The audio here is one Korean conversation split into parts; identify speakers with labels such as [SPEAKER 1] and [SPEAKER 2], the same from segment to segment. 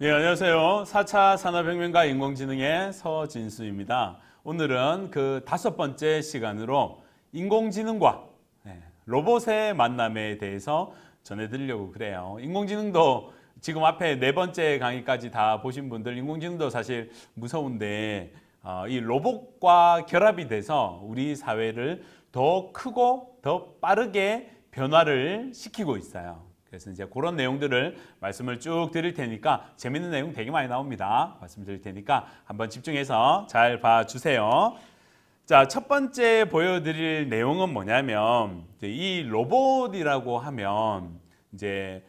[SPEAKER 1] 네, 안녕하세요. 4차 산업혁명과 인공지능의 서진수입니다. 오늘은 그 다섯 번째 시간으로 인공지능과 네, 로봇의 만남에 대해서 전해드리려고 그래요. 인공지능도 지금 앞에 네 번째 강의까지 다 보신 분들 인공지능도 사실 무서운데 어, 이 로봇과 결합이 돼서 우리 사회를 더 크고 더 빠르게 변화를 시키고 있어요. 그래서 이제 그런 내용들을 말씀을 쭉 드릴 테니까 재밌는 내용 되게 많이 나옵니다. 말씀드릴 테니까 한번 집중해서 잘 봐주세요. 자, 첫 번째 보여드릴 내용은 뭐냐면 이 로봇이라고 하면 이제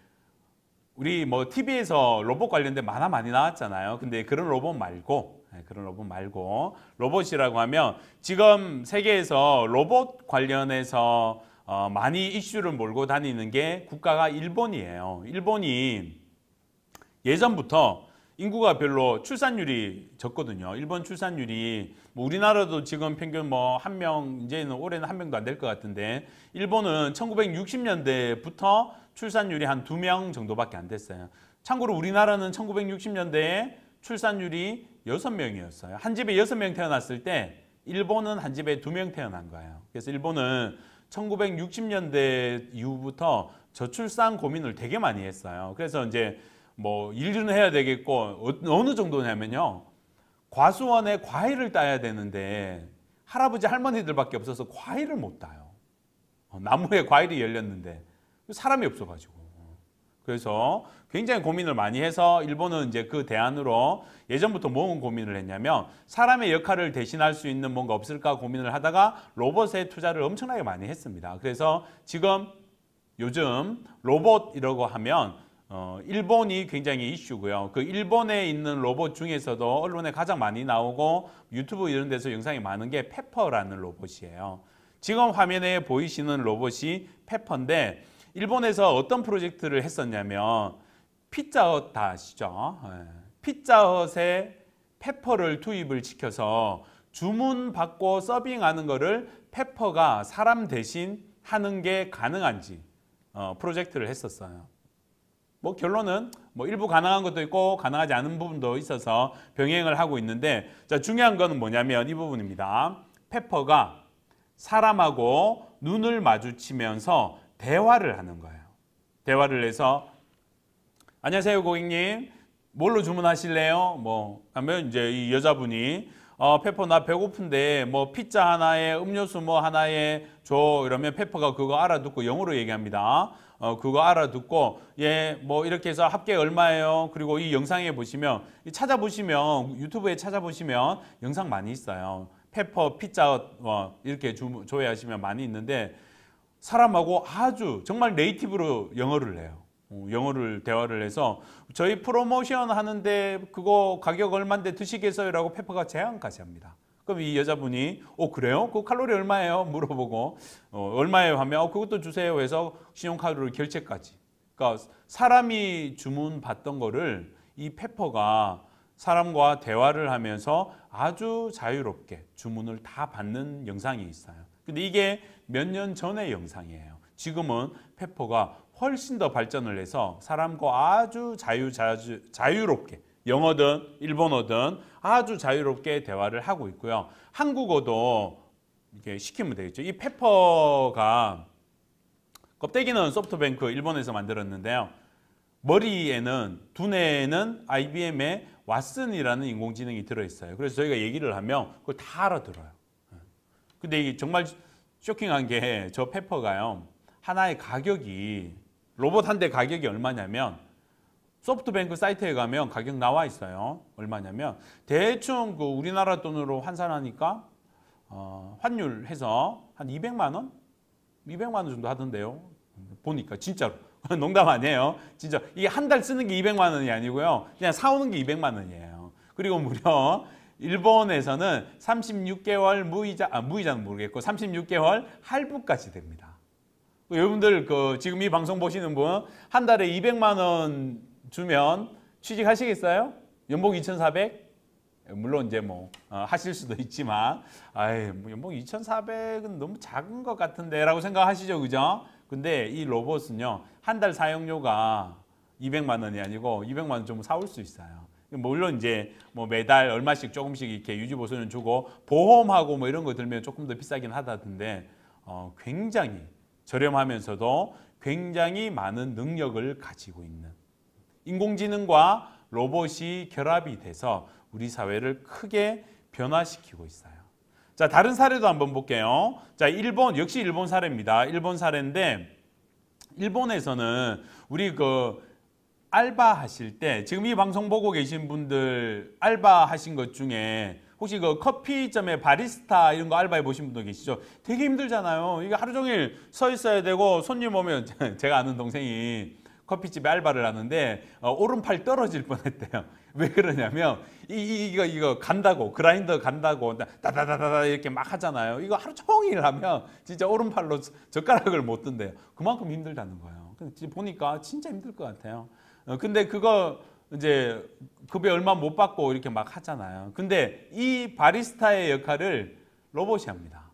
[SPEAKER 1] 우리 뭐 TV에서 로봇 관련된 만화 많이 나왔잖아요. 근데 그런 로봇 말고 네, 그런 로봇 말고 로봇이라고 하면 지금 세계에서 로봇 관련해서 어, 많이 이슈를 몰고 다니는 게 국가가 일본이에요. 일본이 예전부터 인구가 별로 출산율이 적거든요. 일본 출산율이 뭐 우리나라도 지금 평균 뭐 한 명 이제는 올해는 한 명도 안 될 것 같은데 일본은 1960년대부터 출산율이 한 두 명 정도밖에 안 됐어요. 참고로 우리나라는 1960년대에 출산율이 여섯 명이었어요. 한 집에 여섯 명 태어났을 때 일본은 한 집에 두명 태어난 거예요. 그래서 일본은 1960년대 이후부터 저출산 고민을 되게 많이 했어요. 그래서 이제 뭐 일은 해야 되겠고 어, 어느 정도냐면요. 과수원에 과일을 따야 되는데 할아버지 할머니들밖에 없어서 과일을 못 따요. 어, 나무에 과일이 열렸는데 사람이 없어가지고. 그래서 굉장히 고민을 많이 해서 일본은 이제 그 대안으로 예전부터 뭔 고민을 했냐면 사람의 역할을 대신할 수 있는 뭔가 없을까 고민을 하다가 로봇에 투자를 엄청나게 많이 했습니다. 그래서 지금 요즘 로봇이라고 하면 어, 일본이 굉장히 이슈고요. 그 일본에 있는 로봇 중에서도 언론에 가장 많이 나오고 유튜브 이런 데서 영상이 많은 게 페퍼라는 로봇이에요. 지금 화면에 보이시는 로봇이 페퍼인데 일본에서 어떤 프로젝트를 했었냐면 피자헛 다 아시죠? 예. 피자헛에 페퍼를 투입을 시켜서 주문 받고 서빙하는 거를 페퍼가 사람 대신 하는 게 가능한지 어, 프로젝트를 했었어요. 뭐 결론은 뭐 일부 가능한 것도 있고 가능하지 않은 부분도 있어서 병행을 하고 있는데 자 중요한 거는 뭐냐면 이 부분입니다. 페퍼가 사람하고 눈을 마주치면서 대화를 하는 거예요. 대화를 해서 안녕하세요 고객님 뭘로 주문하실래요? 뭐 하면 이제 이 여자분이 어, 페퍼 나 배고픈데 뭐 피자 하나에 음료수 뭐 하나에 줘 이러면 페퍼가 그거 알아듣고 영어로 얘기합니다. 어, 그거 알아듣고 예 뭐 이렇게 해서 합계 얼마예요? 그리고 이 영상에 보시면 찾아보시면 유튜브에 찾아보시면 영상 많이 있어요. 페퍼 피자 어, 이렇게 주, 조회하시면 많이 있는데 사람하고 아주 정말 네이티브로 영어를 해요. 어, 영어를 대화를 해서 저희 프로모션 하는데 그거 가격 얼마인데 드시겠어요? 라고 페퍼가 제안까지 합니다. 그럼 이 여자분이 어 그래요? 그 칼로리 얼마예요? 물어보고 어, 얼마예요? 하면 어, 그것도 주세요 해서 신용카드로 결제까지. 그러니까 사람이 주문 받던 거를 이 페퍼가 사람과 대화를 하면서 아주 자유롭게 주문을 다 받는 영상이 있어요. 근데 이게 몇 년 전의 영상이에요. 지금은 페퍼가 훨씬 더 발전을 해서 사람과 아주 자유, 자유, 자유롭게 영어든 일본어든 아주 자유롭게 대화를 하고 있고요. 한국어도 이렇게 시키면 되겠죠. 이 페퍼가 껍데기는 소프트뱅크 일본에서 만들었는데요. 머리에는 두뇌에는 IBM의 왓슨이라는 인공지능이 들어있어요. 그래서 저희가 얘기를 하면 그걸 다 알아들어요. 근데 이게 정말 쇼킹한 게 저 페퍼가요. 하나의 가격이 로봇 한 대 가격이 얼마냐면 소프트뱅크 사이트에 가면 가격 나와 있어요. 얼마냐면 대충 그 우리나라 돈으로 환산하니까 어, 환율해서 한 200만 원? 200만 원 정도 하던데요. 보니까 진짜로. 농담 아니에요. 진짜 이게 한 달 쓰는 게 200만 원이 아니고요. 그냥 사오는 게 200만 원이에요. 그리고 무려 일본에서는 36개월 무이자, 아, 무이자는 모르겠고 36개월 할부까지 됩니다. 여러분들 그 지금 이 방송 보시는 분 한 달에 200만 원 주면 취직하시겠어요? 연봉 2,400? 물론 이제 뭐 어, 하실 수도 있지만 아이 뭐 연봉 2,400은 너무 작은 것 같은데라고 생각하시죠, 그죠? 근데 이 로봇은요 한 달 사용료가 200만 원이 아니고 200만 원 좀 사올 수 있어요. 물론 이제 뭐 매달 얼마씩 조금씩 이렇게 유지 보수는 주고 보험하고 뭐 이런 거 들면 조금 더 비싸긴 하다던데 어, 굉장히 저렴하면서도 굉장히 많은 능력을 가지고 있는 인공지능과 로봇이 결합이 돼서 우리 사회를 크게 변화시키고 있어요. 자, 다른 사례도 한번 볼게요. 자, 일본 역시 일본 사례입니다. 일본 사례인데 일본에서는 우리 그 알바 하실 때 지금 이 방송 보고 계신 분들 알바 하신 것 중에 혹시 그 커피점에 바리스타 이런 거 알바해 보신 분도 계시죠? 되게 힘들잖아요. 이게 하루 종일 서 있어야 되고 손님 오면 제가 아는 동생이 커피집에 알바를 하는데 어, 오른팔 떨어질 뻔했대요. 왜 그러냐면 이, 이거 이거 간다고 그라인더 간다고 다다다다다 이렇게 막 하잖아요. 이거 하루 종일 하면 진짜 오른팔로 젓가락을 못 든대요. 그만큼 힘들다는 거예요. 보니까 진짜 힘들 것 같아요. 어, 근데 그거 이제 급여 얼마 못 받고 이렇게 막 하잖아요. 근데 이 바리스타의 역할을 로봇이 합니다.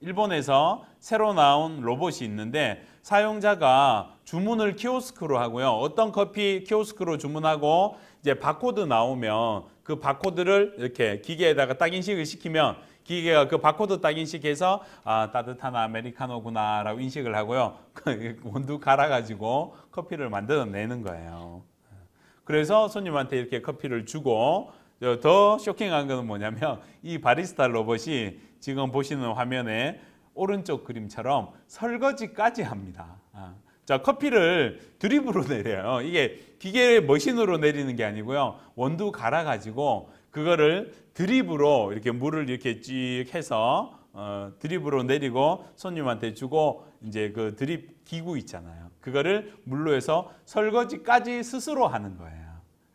[SPEAKER 1] 일본에서 새로 나온 로봇이 있는데 사용자가 주문을 키오스크로 하고요. 어떤 커피 키오스크로 주문하고 이제 바코드 나오면 그 바코드를 이렇게 기계에다가 딱 인식을 시키면 기계가 그 바코드 딱 인식해서 아 따뜻한 아메리카노구나라고 인식을 하고요. 원두 갈아가지고 커피를 만들어내는 거예요. 그래서 손님한테 이렇게 커피를 주고 더 쇼킹한 것은 뭐냐면 이 바리스타 로봇이 지금 보시는 화면에 오른쪽 그림처럼 설거지까지 합니다. 아. 자 커피를 드립으로 내려요. 이게 기계 머신으로 내리는 게 아니고요. 원두 갈아가지고 그거를 드립으로 이렇게 물을 이렇게 쭉 해서 어, 드립으로 내리고 손님한테 주고 이제 그 드립 기구 있잖아요. 그거를 물로 해서 설거지까지 스스로 하는 거예요.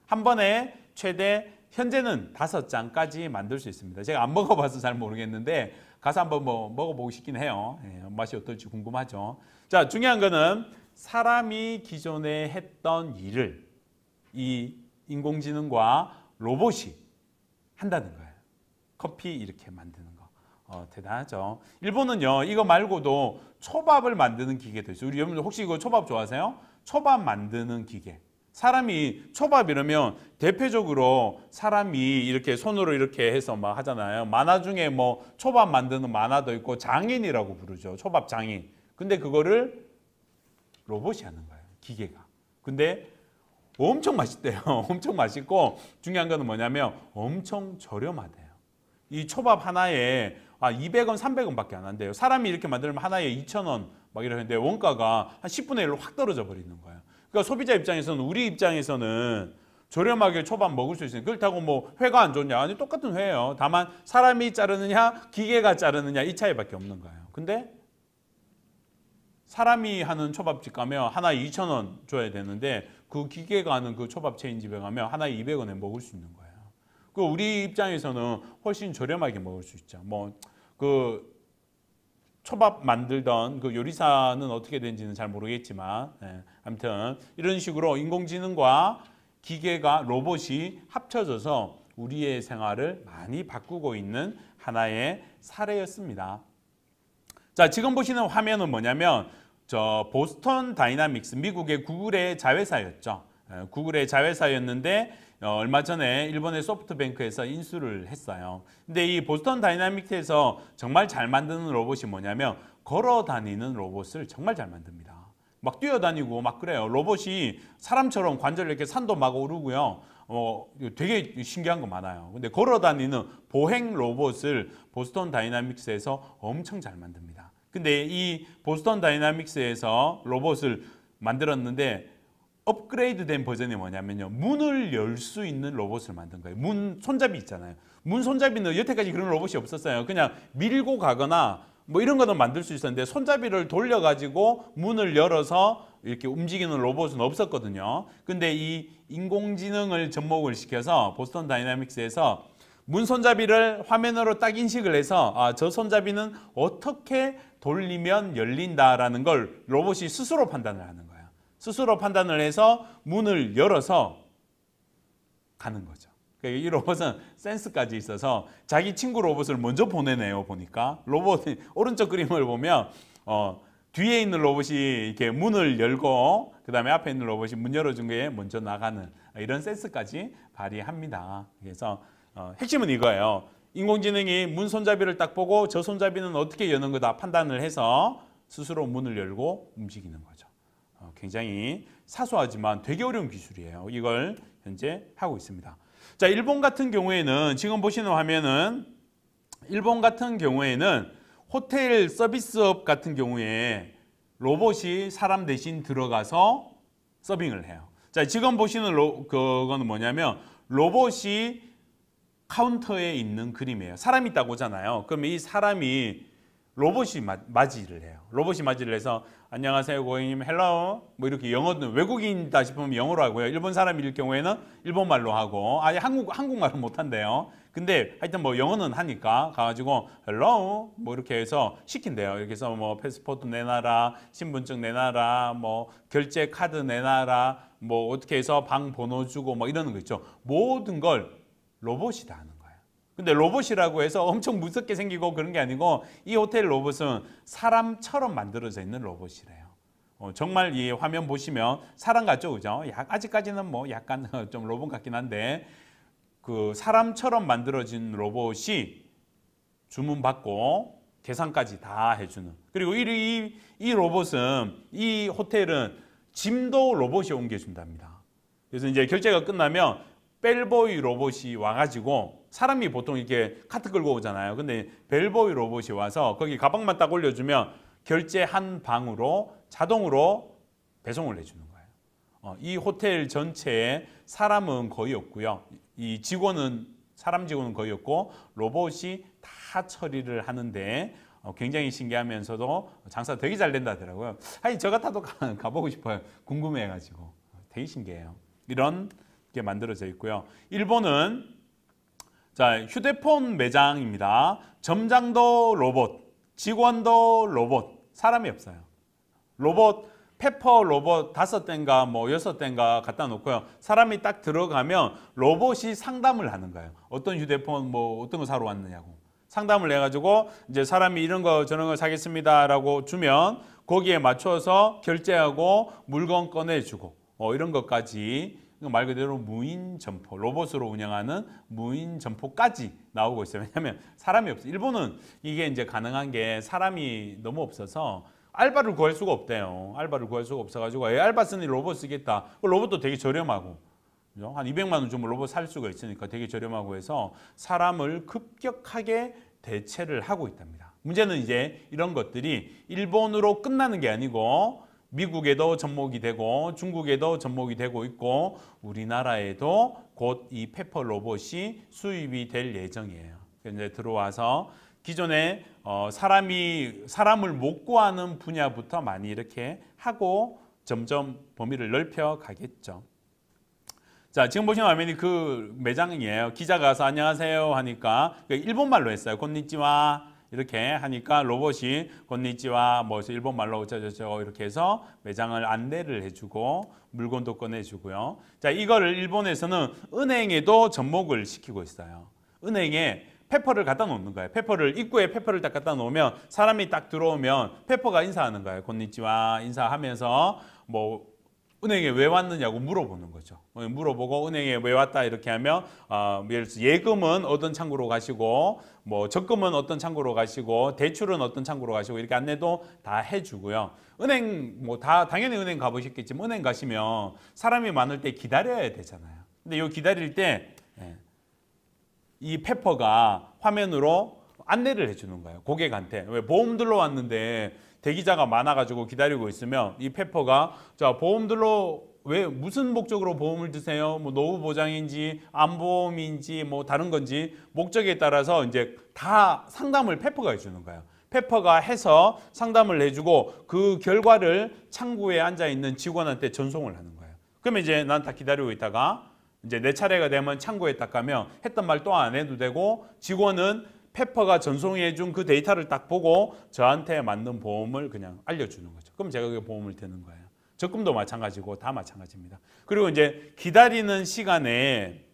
[SPEAKER 1] 한 번에 최대 현재는 다섯 장까지 만들 수 있습니다. 제가 안 먹어봐서 잘 모르겠는데 가서 한번 뭐 먹어보고 싶긴 해요. 예, 맛이 어떨지 궁금하죠. 자 중요한 거는 사람이 기존에 했던 일을 이 인공지능과 로봇이 한다는 거예요. 커피 이렇게 만드는 거. 어, 대단하죠. 일본은요, 이거 말고도 초밥을 만드는 기계도 있어요. 우리 여러분들 혹시 이거 초밥 좋아하세요? 초밥 만드는 기계. 사람이 초밥 이러면 대표적으로 사람이 이렇게 손으로 이렇게 해서 막 하잖아요. 만화 중에 뭐 초밥 만드는 만화도 있고 장인이라고 부르죠. 초밥 장인. 근데 그거를 로봇이 하는 거예요. 기계가. 근데 엄청 맛있대요. 엄청 맛있고 중요한 거는 뭐냐면 엄청 저렴하대요. 이 초밥 하나에 아 200원, 300원밖에 안 한대요. 사람이 이렇게 만들면 하나에 2,000원 막 이러는데 원가가 한 10분의 1로 확 떨어져 버리는 거예요. 그러니까 소비자 입장에서는 우리 입장에서는 저렴하게 초밥 먹을 수 있으니 그렇다고 뭐 회가 안 좋냐? 아니 똑같은 회예요. 다만 사람이 자르느냐 기계가 자르느냐 이 차이밖에 없는 거예요. 근데 사람이 하는 초밥집 가면 하나에 2,000원 줘야 되는데 그 기계가 하는 그 초밥 체인 집에 가면 하나에 200원에 먹을 수 있는 거예요. 그 우리 입장에서는 훨씬 저렴하게 먹을 수 있죠. 뭐 그 초밥 만들던 그 요리사는 어떻게 된지는 잘 모르겠지만 예, 아무튼 이런 식으로 인공지능과 기계가 로봇이 합쳐져서 우리의 생활을 많이 바꾸고 있는 하나의 사례였습니다. 자, 지금 보시는 화면은 뭐냐면 저 보스턴 다이나믹스 미국의 구글의 자회사였죠. 예, 구글의 자회사였는데 어, 얼마 전에 일본의 소프트뱅크에서 인수를 했어요. 근데 이 보스턴 다이나믹스에서 정말 잘 만드는 로봇이 뭐냐면 걸어 다니는 로봇을 정말 잘 만듭니다. 막 뛰어다니고 막 그래요. 로봇이 사람처럼 관절 이렇게 산도 막 오르고요. 어, 되게 신기한 거 많아요. 근데 걸어 다니는 보행 로봇을 보스턴 다이나믹스에서 엄청 잘 만듭니다. 근데 이 보스턴 다이나믹스에서 로봇을 만들었는데 업그레이드 된 버전이 뭐냐면요. 문을 열 수 있는 로봇을 만든 거예요. 문 손잡이 있잖아요. 문 손잡이는 여태까지 그런 로봇이 없었어요. 그냥 밀고 가거나 뭐 이런 거는 만들 수 있었는데 손잡이를 돌려가지고 문을 열어서 이렇게 움직이는 로봇은 없었거든요. 근데 이 인공지능을 접목을 시켜서 보스턴 다이나믹스에서 문 손잡이를 화면으로 딱 인식을 해서 아, 저 손잡이는 어떻게 돌리면 열린다라는 걸 로봇이 스스로 판단을 하는 거예요. 스스로 판단을 해서 문을 열어서 가는 거죠. 그러니까 이 로봇은 센스까지 있어서 자기 친구 로봇을 먼저 보내네요. 보니까 로봇이 오른쪽 그림을 보면 어, 뒤에 있는 로봇이 이렇게 문을 열고 그 다음에 앞에 있는 로봇이 문 열어준 거에 먼저 나가는 이런 센스까지 발휘합니다. 그래서 어, 핵심은 이거예요. 인공지능이 문 손잡이를 딱 보고 저 손잡이는 어떻게 여는 거다 판단을 해서 스스로 문을 열고 움직이는 거죠. 어, 굉장히 사소하지만 되게 어려운 기술이에요. 이걸 현재 하고 있습니다. 자, 일본 같은 경우에는 지금 보시는 화면은 일본 같은 경우에는 호텔 서비스업 같은 경우에 로봇이 사람 대신 들어가서 서빙을 해요. 자, 지금 보시는 로, 그거는 뭐냐면 로봇이 카운터에 있는 그림이에요. 사람이 있다고 하잖아요. 그러면 이 사람이 로봇이 맞이를 해요. 로봇이 맞이를 해서 안녕하세요 고객님 헬로 뭐 이렇게 영어는 외국인이다 싶으면 영어로 하고요. 일본 사람일 경우에는 일본말로 하고 아예 한국 한국말은 못 한대요. 근데 하여튼 뭐 영어는 하니까 가가지고 헬로 뭐 이렇게 해서 시킨대요. 이렇게 해서 뭐 패스포트 내놔라, 신분증 내놔라, 뭐 결제 카드 내놔라, 뭐 어떻게 해서 방 번호 주고 뭐 이러는 거 있죠. 모든 걸 로봇이 다 하는 근데 로봇이라고 해서 엄청 무섭게 생기고 그런 게 아니고 이 호텔 로봇은 사람처럼 만들어져 있는 로봇이래요. 어, 정말 이 화면 보시면 사람 같죠, 그죠? 약, 아직까지는 뭐 약간 좀 로봇 같긴 한데 그 사람처럼 만들어진 로봇이 주문 받고 계산까지 다 해주는. 그리고 이, 이, 이 로봇은 이 호텔은 짐도 로봇이 옮겨준답니다. 그래서 이제 결제가 끝나면 벨보이 로봇이 와가지고 사람이 보통 이렇게 카트 끌고 오잖아요. 근데 벨보이 로봇이 와서 거기 가방만 딱 올려주면 결제 한 방으로 자동으로 배송을 해주는 거예요. 어, 이 호텔 전체에 사람은 거의 없고요. 이 직원은 사람 직원은 거의 없고 로봇이 다 처리를 하는데 어, 굉장히 신기하면서도 장사 되게 잘 된다더라고요. 아니 저 같아도 가, 가보고 싶어요. 궁금해가지고 되게 신기해요. 이런 게 만들어져 있고요. 일본은 자 휴대폰 매장입니다. 점장도 로봇, 직원도 로봇, 사람이 없어요. 로봇 페퍼 로봇 다섯 대인가 뭐 여섯 대인가 갖다 놓고요. 사람이 딱 들어가면 로봇이 상담을 하는 거예요. 어떤 휴대폰 뭐 어떤 거 사러 왔느냐고. 상담을 해가지고 이제 사람이 이런 거 저런 거 사겠습니다라고 주면 거기에 맞춰서 결제하고 물건 꺼내주고 어, 이런 것까지 말 그대로 무인 점포, 로봇으로 운영하는 무인 점포까지 나오고 있어요. 왜냐하면 사람이 없어요. 일본은 이게 이제 가능한 게 사람이 너무 없어서 알바를 구할 수가 없대요. 알바를 구할 수가 없어가지고 에 알바 쓰니 로봇 쓰겠다. 그 로봇도 되게 저렴하고 한 200만 원 주면 로봇 살 수가 있으니까 되게 저렴하고 해서 사람을 급격하게 대체를 하고 있답니다. 문제는 이제 이런 것들이 일본으로 끝나는 게 아니고 미국에도 접목이 되고 중국에도 접목이 되고 있고 우리나라에도 곧 이 페퍼 로봇이 수입이 될 예정이에요. 이제 들어와서 기존에 어 사람이 사람을 못 구하는 분야부터 많이 이렇게 하고 점점 범위를 넓혀 가겠죠. 자, 지금 보시는 화면이 그 매장이에요. 기자가 와서 안녕하세요 하니까 일본말로 했어요. 곤니찌와 이렇게 하니까 로봇이 건니찌와 뭐 일본 말로 어쩌저쩌 이렇게 해서 매장을 안내를 해주고 물건도 꺼내주고요. 자 이거를 일본에서는 은행에도 접목을 시키고 있어요. 은행에 페퍼를 갖다 놓는 거예요. 페퍼를 입구에 페퍼를 딱 갖다 놓으면 사람이 딱 들어오면 페퍼가 인사하는 거예요. 건니찌와 인사하면서 뭐 은행에 왜 왔느냐고 물어보는 거죠. 어, 물어보고 은행에 왜 왔다 이렇게 하면 어, 예를 들어서 예금은 어떤 창구로 가시고 뭐 적금은 어떤 창구로 가시고 대출은 어떤 창구로 가시고 이렇게 안내도 다 해주고요. 은행 뭐 다 당연히 은행 가보셨겠지만 은행 가시면 사람이 많을 때 기다려야 되잖아요. 근데 이 기다릴 때이 예, 페퍼가 화면으로 안내를 해주는 거예요. 고객한테 왜 보험 들러 왔는데 대기자가 많아가지고 기다리고 있으면 이 페퍼가 자 보험들로 왜 무슨 목적으로 보험을 드세요? 뭐 노후 보장인지 안보험인지 뭐 다른 건지 목적에 따라서 이제 다 상담을 페퍼가 해주는 거예요. 페퍼가 해서 상담을 해주고 그 결과를 창구에 앉아 있는 직원한테 전송을 하는 거예요. 그러면 이제 난 다 기다리고 있다가 이제 내 차례가 되면 창구에 딱 가면 했던 말 또 안 해도 되고 직원은 페퍼가 전송해 준 그 데이터를 딱 보고 저한테 맞는 보험을 그냥 알려주는 거죠. 그럼 제가 그 보험을 드는 거예요. 적금도 마찬가지고 다 마찬가지입니다. 그리고 이제 기다리는 시간에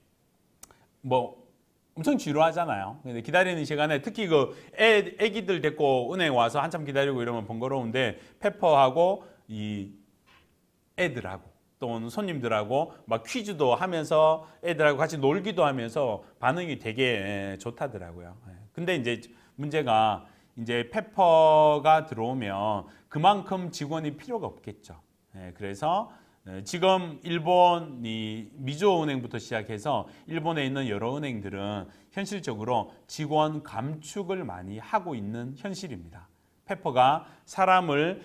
[SPEAKER 1] 뭐 엄청 지루하잖아요. 근데 기다리는 시간에 특히 그 애, 애기들 데리고 은행 와서 한참 기다리고 이러면 번거로운데 페퍼하고 이 애들하고 또는 손님들하고 막 퀴즈도 하면서 애들하고 같이 놀기도 하면서 반응이 되게 좋다더라고요. 예. 근데 이제 문제가 이제 페퍼가 들어오면 그만큼 직원이 필요가 없겠죠. 예, 그래서 어, 지금 일본이 미조은행부터 시작해서 일본에 있는 여러 은행들은 현실적으로 직원 감축을 많이 하고 있는 현실입니다. 페퍼가 사람을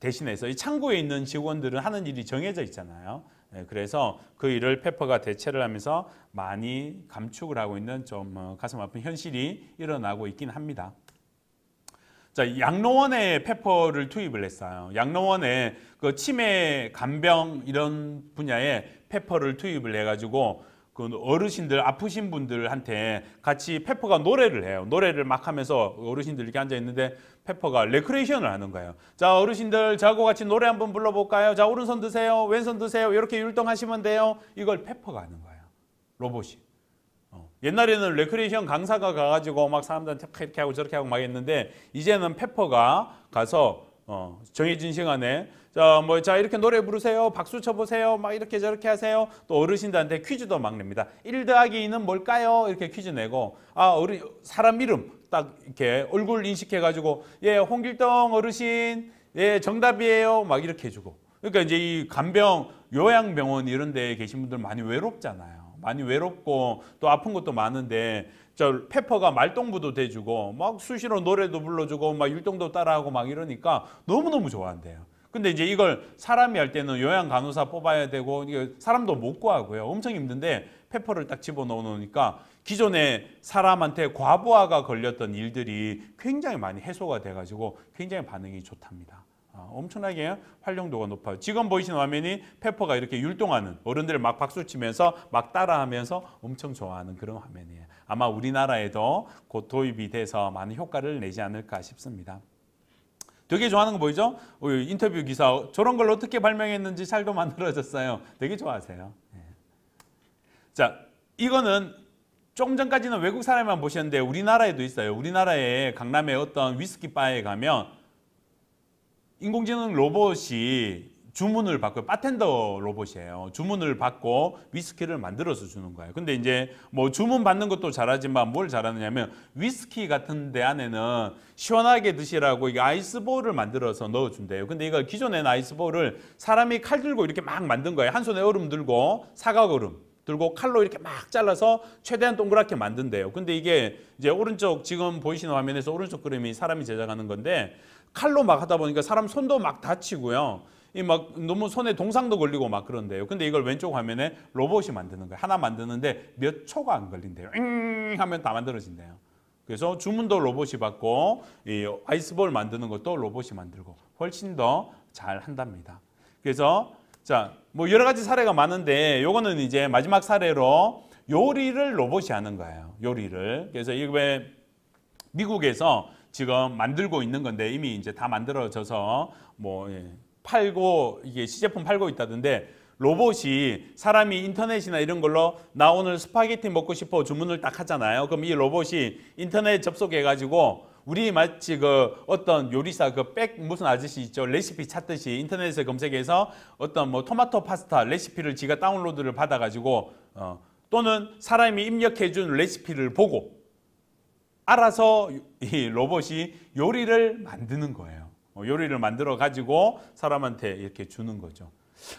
[SPEAKER 1] 대신해서 이 창구에 있는 직원들은 하는 일이 정해져 있잖아요. 예, 그래서 그 일을 페퍼가 대체를 하면서 많이 감축을 하고 있는 좀 어, 가슴 아픈 현실이 일어나고 있긴 합니다. 자, 양로원에 페퍼를 투입을 했어요. 양로원에 그 치매, 간병 이런 분야에 페퍼를 투입을 해가지고 그 어르신들 아프신 분들한테 같이 페퍼가 노래를 해요. 노래를 막 하면서 어르신들 이렇게 앉아 있는데 페퍼가 레크레이션을 하는 거예요. 자 어르신들 저하고 같이 노래 한번 불러볼까요? 자 오른손 드세요, 왼손 드세요. 이렇게 율동하시면 돼요. 이걸 페퍼가 하는 거예요. 로봇이. 어. 옛날에는 레크레이션 강사가 가가지고 막 사람들한테 이렇게 하고 저렇게 하고 막 했는데 이제는 페퍼가 가서 어, 정해진 시간에 자, 뭐, 자, 이렇게 노래 부르세요. 박수 쳐보세요. 막 이렇게 저렇게 하세요. 또 어르신들한테 퀴즈도 막 냅니다. 1 더하기 2는 뭘까요? 이렇게 퀴즈 내고, 아, 어른, 사람 이름 딱 이렇게 얼굴 인식해가지고, 예, 홍길동 어르신, 예, 정답이에요. 막 이렇게 해주고. 그러니까 이제 이 간병, 요양병원 이런 데 계신 분들 많이 외롭잖아요. 많이 외롭고 또 아픈 것도 많은데 저 페퍼가 말동부도 대주고 막 수시로 노래도 불러주고 막 율동도 따라하고 막 이러니까 너무너무 좋아한대요. 근데 이제 이걸 사람이 할 때는 요양 간호사 뽑아야 되고 이게 사람도 못 구하고요. 엄청 힘든데 페퍼를 딱 집어넣어 놓으니까 기존에 사람한테 과부하가 걸렸던 일들이 굉장히 많이 해소가 돼가지고 굉장히 반응이 좋답니다. 아, 엄청나게 활용도가 높아요. 지금 보이시는 화면이 페퍼가 이렇게 율동하는 어른들 막 박수 치면서 막 따라하면서 엄청 좋아하는 그런 화면이에요. 아마 우리나라에도 곧 도입이 돼서 많은 효과를 내지 않을까 싶습니다. 되게 좋아하는 거 보이죠? 어, 인터뷰 기사 저런 걸 어떻게 발명했는지 잘도 만들어졌어요. 되게 좋아하세요. 네. 자, 이거는 조금 전까지는 외국 사람만 보셨는데 우리나라에도 있어요. 우리나라에 강남에 어떤 위스키 바에 가면 인공지능 로봇이 주문을 받고 바텐더 로봇이에요. 주문을 받고 위스키를 만들어서 주는 거예요. 근데 이제 뭐 주문 받는 것도 잘하지만 뭘 잘하느냐면 위스키 같은 데 안에는 시원하게 드시라고 이게 아이스볼을 만들어서 넣어준대요. 근데 이걸 기존에는 아이스볼을 사람이 칼 들고 이렇게 막 만든 거예요. 한 손에 얼음 들고 사각 얼음 들고 칼로 이렇게 막 잘라서 최대한 동그랗게 만든대요. 근데 이게 이제 오른쪽 지금 보이시는 화면에서 오른쪽 그림이 사람이 제작하는 건데 칼로 막 하다 보니까 사람 손도 막 다치고요. 이 막 너무 손에 동상도 걸리고 막 그런데요. 근데 이걸 왼쪽 화면에 로봇이 만드는 거예요. 하나 만드는데 몇 초가 안 걸린대요. 잉 하면 다 만들어진대요. 그래서 주문도 로봇이 받고 이 아이스볼 만드는 것도 로봇이 만들고 훨씬 더 잘 한답니다. 그래서 자, 뭐 여러 가지 사례가 많은데 요거는 이제 마지막 사례로 요리를 로봇이 하는 거예요. 요리를. 그래서 이게 미국에서 지금 만들고 있는 건데 이미 이제 다 만들어져서 뭐 예, 팔고 이게 시제품 팔고 있다던데 로봇이 사람이 인터넷이나 이런 걸로 나 오늘 스파게티 먹고 싶어 주문을 딱 하잖아요. 그럼 이 로봇이 인터넷 접속해 가지고 우리 마치 그 어떤 요리사 그 백 무슨 아저씨 있죠 레시피 찾듯이 인터넷에 검색해서 어떤 뭐 토마토 파스타 레시피를 지가 다운로드를 받아 가지고 어, 또는 사람이 입력해 준 레시피를 보고 알아서 이 로봇이 요리를 만드는 거예요. 뭐 요리를 만들어 가지고 사람한테 이렇게 주는 거죠.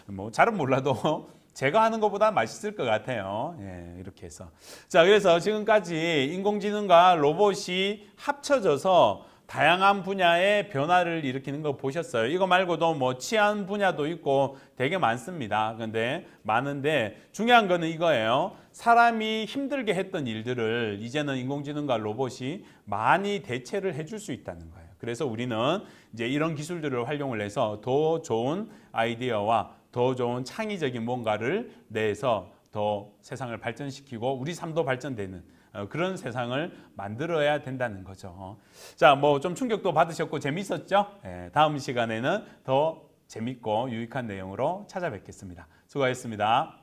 [SPEAKER 1] 뭐 잘은 몰라도 제가 하는 것보다 맛있을 것 같아요. 예, 이렇게 해서. 자, 그래서 지금까지 인공지능과 로봇이 합쳐져서 다양한 분야의 변화를 일으키는 거 보셨어요. 이거 말고도 뭐 치안 분야도 있고 되게 많습니다. 근데 많은데 중요한 거는 이거예요. 사람이 힘들게 했던 일들을 이제는 인공지능과 로봇이 많이 대체를 해줄 수 있다는 거예요. 그래서 우리는 이제 이런 기술들을 활용을 해서 더 좋은 아이디어와 더 좋은 창의적인 뭔가를 내서 더 세상을 발전시키고 우리 삶도 발전되는 어, 그런 세상을 만들어야 된다는 거죠. 자, 뭐 좀 충격도 받으셨고 재밌었죠? 예, 다음 시간에는 더 재밌고 유익한 내용으로 찾아뵙겠습니다. 수고하셨습니다.